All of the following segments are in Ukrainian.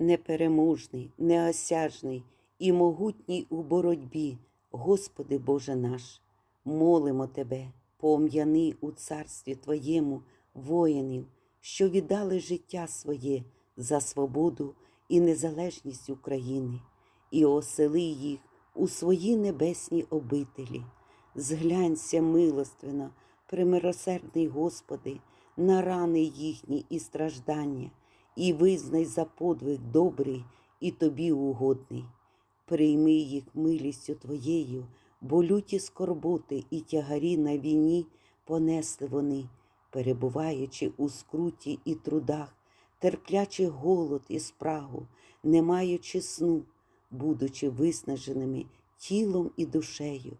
непереможний, неосяжний і могутній у боротьбі, Господи Боже наш, молимо Тебе, пом'яни у царстві Твоєму воїнів, що віддали життя своє за свободу і незалежність України, і осели їх у свої небесні обителі. Зглянься милостивно, примиросердний Господи, на рани їхні і страждання, і визнай за подвиг добрий і тобі угодний. Прийми їх милістю Твоєю, бо люті скорботи і тягарі на війні понесли вони, перебуваючи у скруті і трудах, терплячи голод і спрагу, не маючи сну, будучи виснаженими тілом і душею.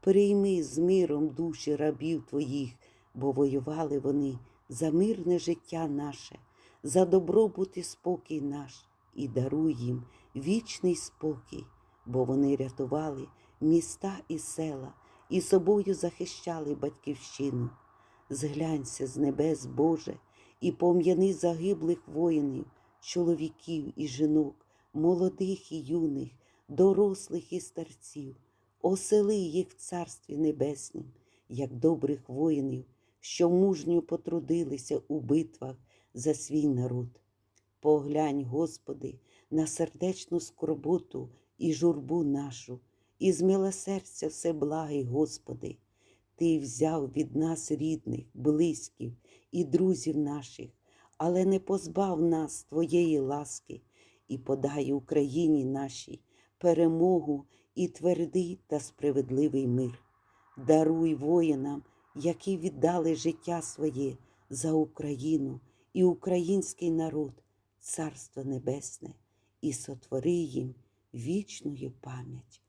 Прийми з миром душі рабів Твоїх, бо воювали вони за мирне життя наше, за добробут і спокій наш, і даруй їм вічний спокій, бо вони рятували міста і села, і собою захищали батьківщину. Зглянься з небес, Боже, і пом'яни загиблих воїнів, чоловіків і жінок, молодих і юних, дорослих і старців, осели їх в Царстві Небеснім, як добрих воїнів, що мужньо потрудилися у битвах за свій народ. Поглянь, Господи, на сердечну скорботу і журбу нашу, і змилосердя все благий, Господи. Ти взяв від нас рідних, близьких і друзів наших, але не позбав нас Твоєї ласки і подай Україні нашій перемогу і твердий та справедливий мир. Даруй воїнам, які віддали життя своє за Україну і український народ, Царство Небесне, і сотвори їм вічною пам'ять.